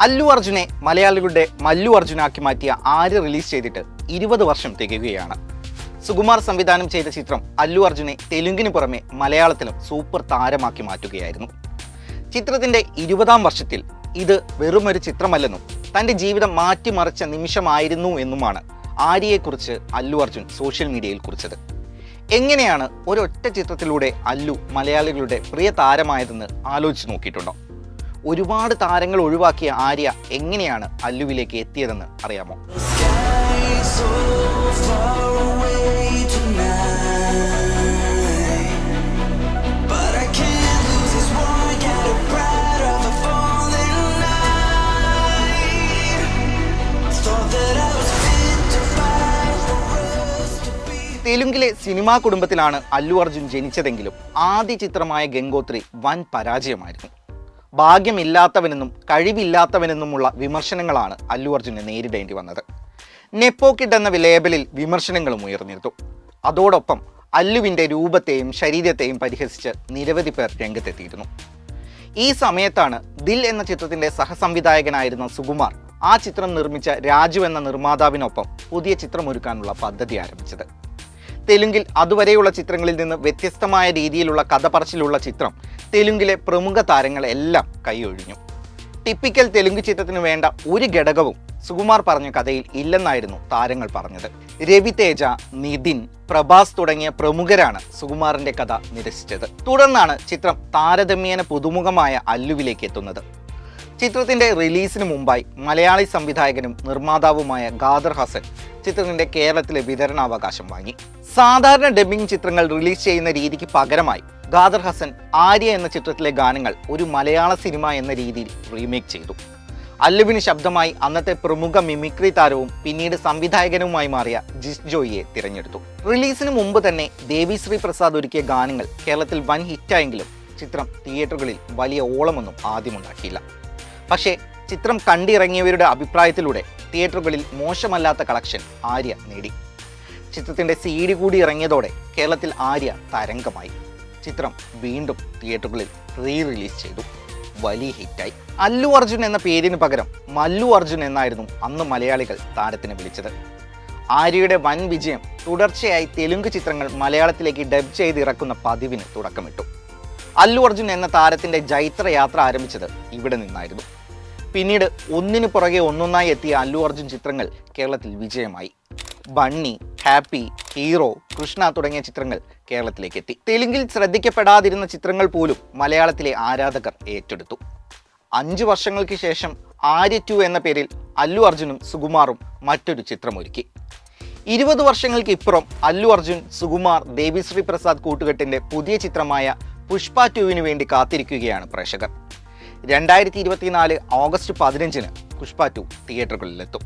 അല്ലു അർജുനെ മലയാളികളുടെ മല്ലു അർജുനാക്കി മാറ്റിയ ആര് റിലീസ് ചെയ്തിട്ട് ഇരുപത് വർഷം തികയുകയാണ്. സുകുമാർ സംവിധാനം ചെയ്ത ചിത്രം അല്ലു അർജുനെ തെലുങ്കിന് പുറമെ മലയാളത്തിലും സൂപ്പർ താരമാക്കി മാറ്റുകയായിരുന്നു. ചിത്രത്തിന്റെ ഇരുപതാം വർഷത്തിൽ ഇത് വെറുമൊരു ചിത്രമല്ലെന്നും തന്റെ ജീവിതം മാറ്റിമറിച്ച നിമിഷമായിരുന്നു എന്നുമാണ് ആര്യയെക്കുറിച്ച് അല്ലു അർജുൻ സോഷ്യൽ മീഡിയയിൽ കുറിച്ചത്. എങ്ങനെയാണ് ഒരൊറ്റ ചിത്രത്തിലൂടെ അല്ലു മലയാളികളുടെ പ്രിയ താരമായതെന്ന് ആലോചിച്ച് നോക്കിയിട്ടുണ്ടോ? ഒരുപാട് താരങ്ങൾ ഒഴിവാക്കിയ ആര്യ എങ്ങനെയാണ് അല്ലുവിലേക്ക് എത്തിയതെന്ന് അറിയാമോ? തെലുങ്കിലെ സിനിമാ കുടുംബത്തിലാണ് അല്ലു അർജുൻ ജനിച്ചതെങ്കിലും ആദ്യ ചിത്രമായ ഗംഗോത്രി വൻ പരാജയമായിരുന്നു. ഭാഗ്യമില്ലാത്തവനെന്നും കഴിവില്ലാത്തവനെന്നുമുള്ള വിമർശനങ്ങളാണ് അല്ലു അർജുനെ നേരിടേണ്ടി വന്നത്. നെപ്പോക്കിഡ് എന്ന ലേബലിൽ വിമർശനങ്ങളും ഉയർന്നിരുന്നു. അതോടൊപ്പം അല്ലുവിന്റെ രൂപത്തെയും ശരീരത്തെയും പരിഹസിച്ച് നിരവധി പേർ രംഗത്തെത്തിയിരുന്നു. ഈ സമയത്താണ് ദിൽ എന്ന ചിത്രത്തിന്റെ സഹസംവിധായകനായിരുന്ന സുകുമാർ ആ ചിത്രം നിർമ്മിച്ച രാജു എന്ന നിർമ്മാതാവിനൊപ്പം പുതിയ ചിത്രമൊരുക്കാനുള്ള പദ്ധതി ആരംഭിച്ചത്. തെലുങ്കിൽ അതുവരെയുള്ള ചിത്രങ്ങളിൽ നിന്ന് വ്യത്യസ്തമായ രീതിയിലുള്ള കഥപറച്ചിലുള്ള ചിത്രം. തെലുങ്കിലെ പ്രമുഖ താരങ്ങളെല്ലാം കൈയൊഴിഞ്ഞു. ടിപ്പിക്കൽ തെലുങ്ക് ചിത്രത്തിന് വേണ്ട ഒരു ഘടകവും സുകുമാർ പറഞ്ഞ കഥയിൽ ഇല്ലെന്നായിരുന്നു താരങ്ങൾ പറഞ്ഞത്. രവി തേജ നിതിൻ പ്രഭാസ് തുടങ്ങിയ പ്രമുഖരാണ് സുകുമാറിന്റെ കഥ നിരസിച്ചത്. തുടർന്നാണ് ചിത്രം താരതമ്യേന പുതുമുഖമായ അല്ലുവിലേക്ക് എത്തുന്നത്. ചിത്രത്തിന്റെ റിലീസിന് മുമ്പായി മലയാളി സംവിധായകനും നിർമ്മാതാവുമായ ഖാദർ ഹസൻ ചിത്രത്തിന്റെ കേരളത്തിലെ വിതരണാവകാശം വാങ്ങി. സാധാരണ ഡബിംഗ് ചിത്രങ്ങൾ റിലീസ് ചെയ്യുന്ന രീതിക്ക് പകരമായി ഖാദർ ഹസൻ ആര്യ എന്ന ചിത്രത്തിലെ ഗാനങ്ങൾ ഒരു മലയാള സിനിമ എന്ന രീതിയിൽ റീമേക്ക് ചെയ്തു. അല്ലുവിന് ശബ്ദമായി അന്നത്തെ പ്രമുഖ മിമിക്രി താരവും പിന്നീട് സംവിധായകനുമായി മാറിയ ജിസ് ജോയിയെ തിരഞ്ഞെടുത്തു. റിലീസിന് മുമ്പ് തന്നെ ദേവിശ്രീ പ്രസാദ് ഒരുക്കിയ ഗാനങ്ങൾ കേരളത്തിൽ വൻ ഹിറ്റായെങ്കിലും ചിത്രം തിയേറ്ററുകളിൽ വലിയ ഓളമൊന്നും ആദ്യമുണ്ടാക്കിയില്ല പക്ഷേ ചിത്രം കണ്ടിറങ്ങിയവരുടെ അഭിപ്രായത്തിലൂടെ തിയേറ്ററുകളിൽ മോശമല്ലാത്ത കളക്ഷൻ ആര്യ നേടി. ചിത്രത്തിന്റെ സി ഡി കൂടി ഇറങ്ങിയതോടെ കേരളത്തിൽ ആര്യ തരംഗമായി. ചിത്രം വീണ്ടും തിയേറ്ററുകളിൽ റീ റിലീസ് ചെയ്തു. വലിയ ഹിറ്റായി. അല്ലു അർജുൻ എന്ന പേരിന് പകരം മല്ലു അർജുൻ എന്നായിരുന്നു അന്ന് മലയാളികൾ താരത്തിനെ വിളിച്ചത്. ആര്യയുടെ വൻ വിജയം തുടർച്ചയായി തെലുങ്ക് ചിത്രങ്ങൾ മലയാളത്തിലേക്ക് ഡബ് ചെയ്ത് ഇറക്കുന്ന പതിവിന് തുടക്കമിട്ടു. അല്ലു അർജുൻ എന്ന താരത്തിന്റെ ജൈത്ര യാത്ര ആരംഭിച്ചത് ഇവിടെ നിന്നായിരുന്നു. പിന്നീട് ഒന്നിനു പുറകെ ഒന്നൊന്നായി എത്തിയ അല്ലു അർജുൻ ചിത്രങ്ങൾ കേരളത്തിൽ വിജയമായി. ബണ്ണി ഹാപ്പി ഹീറോ കൃഷ്ണ തുടങ്ങിയ ചിത്രങ്ങൾ കേരളത്തിലേക്ക് എത്തി. തെലുങ്കിൽ ശ്രദ്ധിക്കപ്പെടാതിരുന്ന ചിത്രങ്ങൾ പോലും മലയാളത്തിലെ ആരാധകർ ഏറ്റെടുത്തു. അഞ്ചു വർഷങ്ങൾക്ക് ശേഷം ആര്യ ടു എന്ന പേരിൽ അല്ലു അർജുനും സുകുമാറും മറ്റൊരു ചിത്രമൊരുക്കി. ഇരുപത് വർഷങ്ങൾക്ക് ഇപ്പുറം അല്ലു അർജുൻ സുകുമാർ ദേവിശ്രീ പ്രസാദ് കൂട്ടുകെട്ടിന്റെ പുതിയ ചിത്രമായ പുഷ്പ ടുവിന് വേണ്ടി കാത്തിരിക്കുകയാണ് പ്രേക്ഷകർ. രണ്ടായിരത്തി ഇരുപത്തിനാല് ഓഗസ്റ്റ് പതിനഞ്ചിന് പുഷ്പ ടു തിയേറ്ററുകളിലെത്തും.